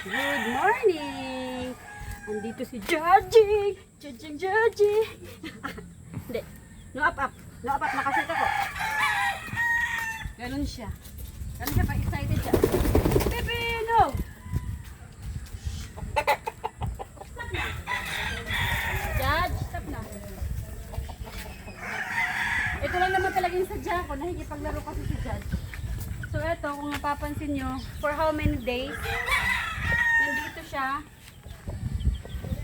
Good morning! Andito si Georgie! Georgie, Georgie! Hindi. No up, up. No up, up. Nakasit ako. Ganun siya. Ganun siya pag excited siya. Bebe, no! Judge, stop na. Ito lang naman talaga yung sadya ko. Nakikipaglaro kasi si Judge. So eto, kung napapansin nyo, for how many days, siya.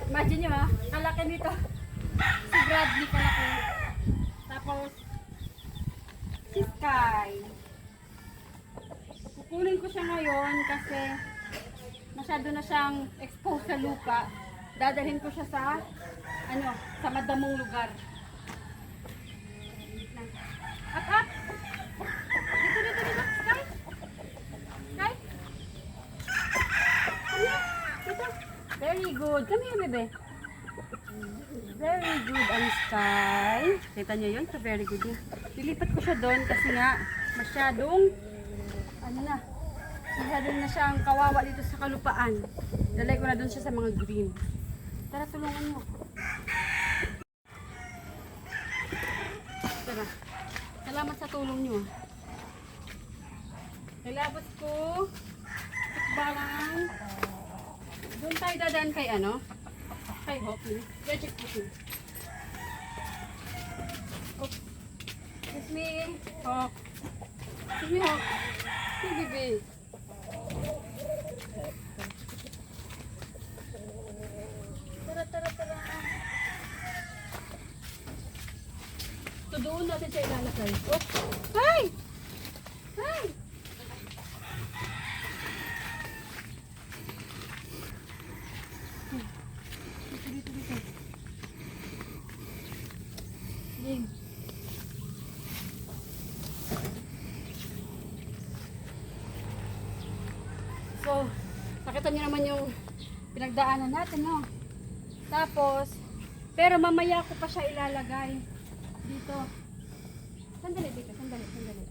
Imagine nyo ah, kalaki nito. Si Bradley kalaki. Tapos, si Sky. Kukunin ko siya ngayon kasi masyado na siyang exposed sa lupa. Dadalhin ko siya sa, ano, sa madamong lugar. Up, up! Dito, dito, dito. Sky! Sky! Come here. Dito. Very good. Come here, bebe. Very good ang sky. Kita niyo yun? So, very good yun. Lilipat ko siya doon kasi nga masyadong ano na masyadong na siyang kawawa dito sa kalupaan. Dalay ko na doon siya sa mga green. Tara, tulungan mo. Tara. Salamat sa tulong niyo. ah. Nilabot ko. Tikbalang. Doon tayo dadaan kay ano? Kay Hope. Kaya check po siya. Hope. Excuse me. Hope. Excuse me, Hope. Hey, doon natin siya ilalagay. Oh! Hi! Dito, dito, dito. Game. So, nakita niyo naman yung pinagdaanan natin, no? Tapos, pero mamaya ko pa siya ilalagay dito. Sandali dito, sandali, sandali.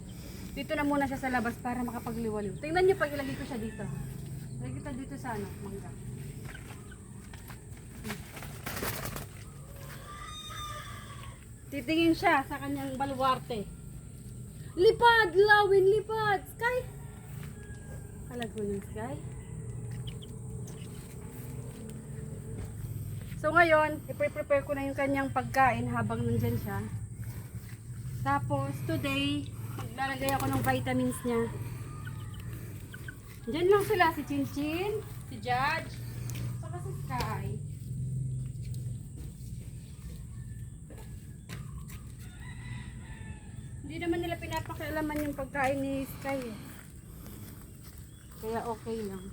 Dito na muna siya sa labas para makapagliwaliw. Tingnan niyo pag ilagay ko siya dito. Lagay kita dito sa ano, mangga. Titingin siya sa kanyang baluarte. Lipad, lawin, lipad. Sky. Kalago ng sky. So ngayon, i-prepare ko na yung kanyang pagkain habang nandyan siya. Tapos today, maglalagay ako ng vitamins niya. Diyan lang sila, si Chinchin, si Judge, saka si Sky. Hindi naman nila pinapakialaman yung pagkain ni Sky eh. Kaya okay lang.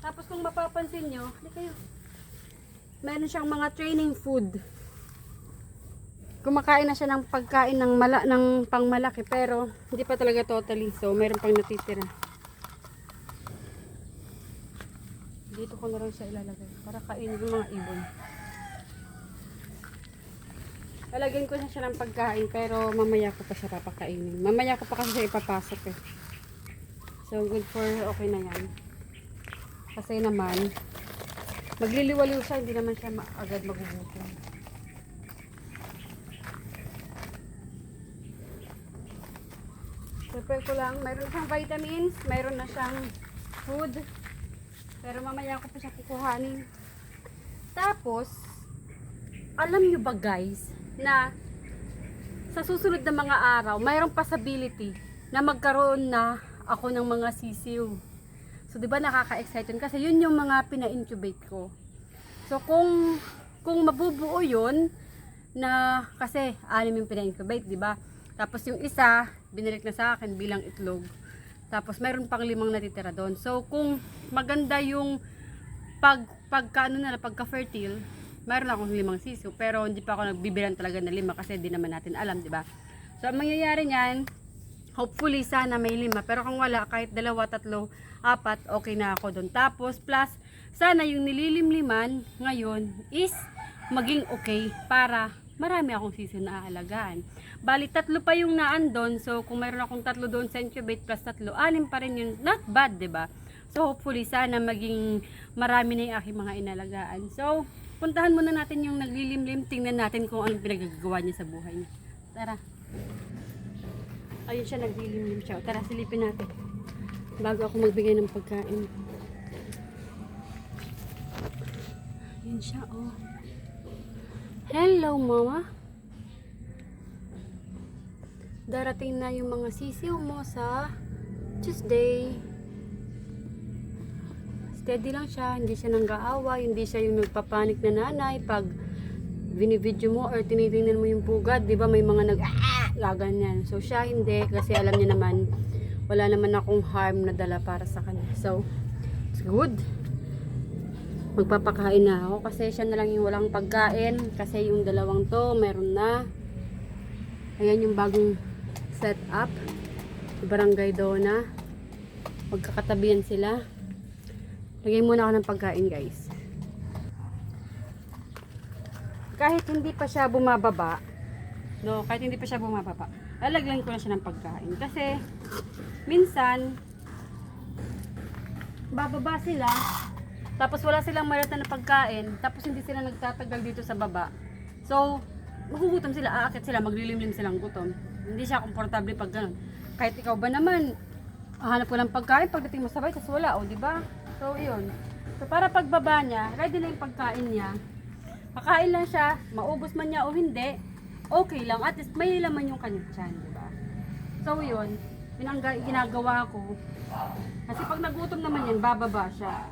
Tapos kung mapapansin nyo, hindi kayo, meron siyang mga training food. Kumakain na siya ng pagkain ng mala ng pangmalaki pero hindi pa talaga totally. So meron pang natitira. Dito ko na lang siya ilalagay para kainin ng mga ibon. Lalagyan ko na siya ng pagkain pero mamaya ko pa siya papakainin. Mamaya ko pa kasi siya ipapasok eh. So good for okay na yan. Kasi naman magliliwaliw siya, hindi naman siya agad magugutom. Prepare ko lang, mayroon siyang vitamins, mayroon na siyang food. Pero mamaya ko pa siya kukuhanin. Tapos, alam nyo ba guys, na sa susunod na mga araw, mayroong possibility na magkaroon na ako ng mga sisiw. So, di ba nakaka-excite yun? Kasi yun yung mga pina-incubate ko. So, kung kung mabubuo yun, na kasi anim yung pina-incubate, di ba? Tapos yung isa, binalik na sa akin bilang itlog. Tapos mayroon pang limang natitira doon. So, kung maganda yung pag pagka ano na pagka fertile, mayroon akong limang siso, pero hindi pa ako nagbibilan talaga ng lima kasi di naman natin alam, di ba? So, ang mangyayari niyan, hopefully sana may lima, pero kung wala, kahit dalawa, tatlo, apat, okay na ako doon. Tapos, plus, sana yung nililimliman ngayon is maging okay para marami akong season na aalagaan. Bali, tatlo pa yung naan doon. So, kung mayroon akong tatlo doon sa plus tatlo, anim pa rin yun. Not bad, ba So hopefully sana maging marami na yung aking mga inalagaan. So puntahan muna natin yung naglilimlim. Tingnan natin kung anong pinagagawa niya sa buhay niya. Tara. Ayun siya, naglilimlim siya. Tara, silipin natin. Bago ako magbigay ng pagkain. Ayun siya, oh. Hello, mama. Darating na yung mga sisiw mo sa Tuesday. Steady lang siya, hindi siya nang-aawa, hindi siya yung nagpapanik na nanay pag binibidyo mo or tinitingnan mo yung pugad, di ba may mga nag gaganyan. So siya hindi kasi alam niya naman wala naman akong harm na dala para sa kanya. So it's good. Magpapakain na ako kasi siya na lang yung walang pagkain kasi yung dalawang to meron na. Ayan yung bagong set up. Barangay Dona. Magkakatabihan sila. Lagay muna ako ng pagkain guys. Kahit hindi pa siya bumababa, no, kahit hindi pa siya bumababa, lalagyan ko na siya ng pagkain. Kasi, minsan, bababa sila, tapos wala silang malata na pagkain, tapos hindi sila nagtatagal dito sa baba. So, magugutom sila, aakit sila, maglilimlim silang gutom. Hindi siya komportable pag ganun. Kahit ikaw ba naman, hanap ko ng pagkain pagdating mo sabay, tapos wala, o, di ba? So, yun. So, para pagbaba niya, ready na yung pagkain niya. Kakain lang siya, maubos man niya o hindi, okay lang. At least may laman yung tiyan, di ba? So, yun. Yun ginagawa ko. Kasi pag nagutom naman yan, bababa siya.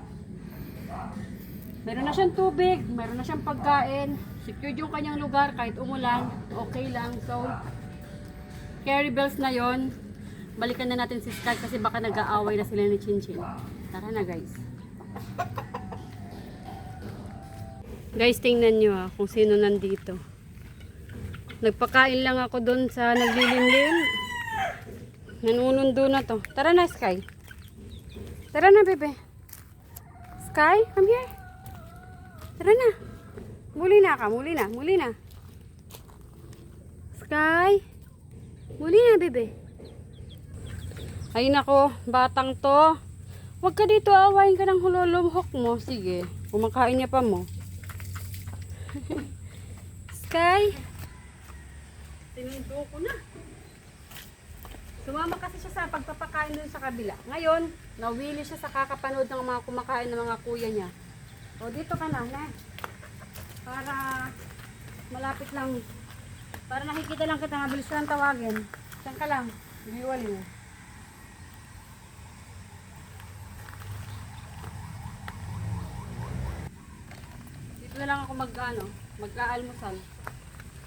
Meron na siyang tubig, meron na siyang pagkain, secured yung kanyang lugar kahit umulan, okay lang. So, carry bells na yon. Balikan na natin si Sky kasi baka nag-aaway na sila ni Chinchin. Tara na guys. Guys, tingnan nyo ah, kung sino nandito. Nagpakain lang ako doon sa naglilimlim. Nanunundo na to. Tara na, Sky. Tara na, bebe. Sky, come here. Tara na. Muli na ka, muli na, muli na. Sky. Muli na, bebe. Ay nako, batang to. Huwag ka dito, awayin ka ng hululumhok mo. Sige, kumakain niya pa mo. Sky. Tinundo ko na. Sumama kasi siya sa pagpapakain dun sa kabila. Ngayon, nawili siya sa kakapanood ng mga kumakain ng mga kuya niya. O, dito ka na, na. Para malapit lang. Para nakikita lang kita, mabilis lang tawagin. Diyan ka lang. Biwal mo. Dito na lang ako mag, ano.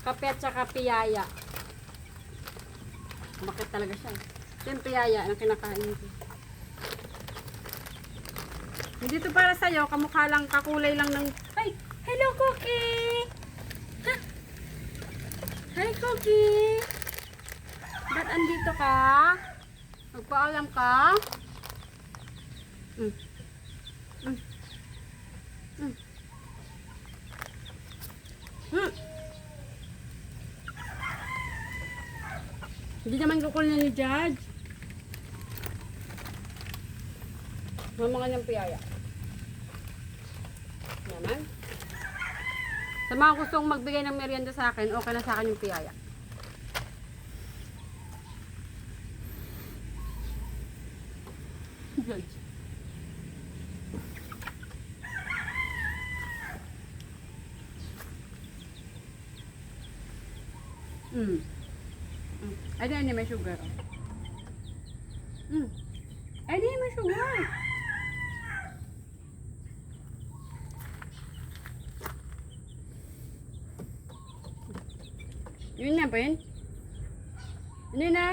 Kape at saka piyaya. Bakit talaga siya? Ito yung piyaya ang kinakain ko. Hindi to para sa'yo, kamukha lang, kakulay lang ng... Ay! Hello, Cookie! Ha? Hi, Cookie! Ba't andito ka? Magpaalam ka? Mm. Mm. Naman kukul na ni Judge. Ka niyang piyaya. Naman. Sa mga gustong magbigay ng merienda sa akin, okay na sa akin yung piyaya. Judge. Mm. Di, hindi may sugar. Mm. Di, may sugar. Yun na ba yun? Ano na?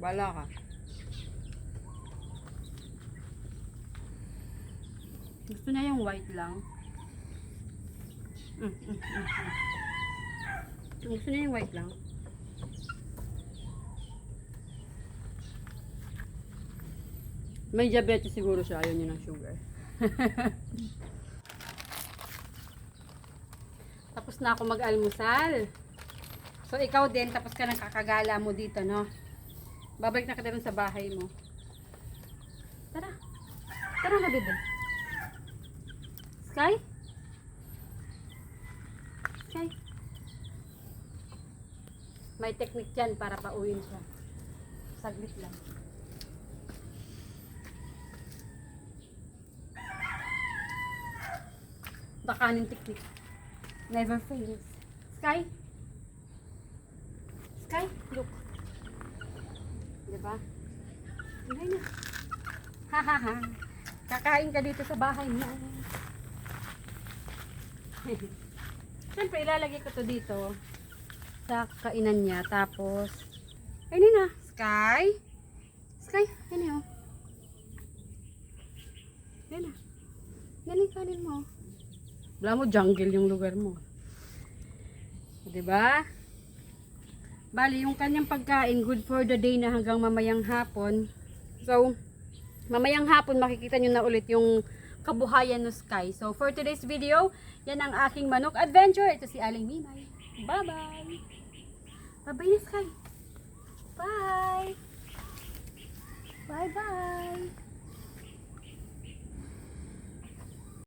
Bala ka. Gusto na yung white lang. Mm, mm, mm, mm. Gusto niya yung white lang. May diabetes siguro siya. Ayaw niya ng sugar. tapos na ako mag-almusal. So, ikaw din, tapos ka nang kakagala mo dito, no? Babalik na kita sa bahay mo. Tara. Tara na, bebe. Sky? Sky? May technique dyan para pauwiin siya. Saglit lang. Bakanin technique. Never fails. Sky? Sky, look. Diba? Hindi na. Ha ha ha. Kakain ka dito sa bahay mo. Siyempre, ilalagay ko to dito sa kainan niya. Tapos, ayun na. Sky? Sky, ayun na. oh. Ayun na. Yan yung kanin mo. Wala mo, jungle yung lugar mo. Diba? Bali, yung kanyang pagkain, good for the day na hanggang mamayang hapon. So, mamayang hapon makikita nyo na ulit yung kabuhayan no Sky. So, for today's video, yan ang aking manok adventure. Ito si Aling Mimay. Bye-bye! Bye-bye na Sky! Bye! Bye-bye!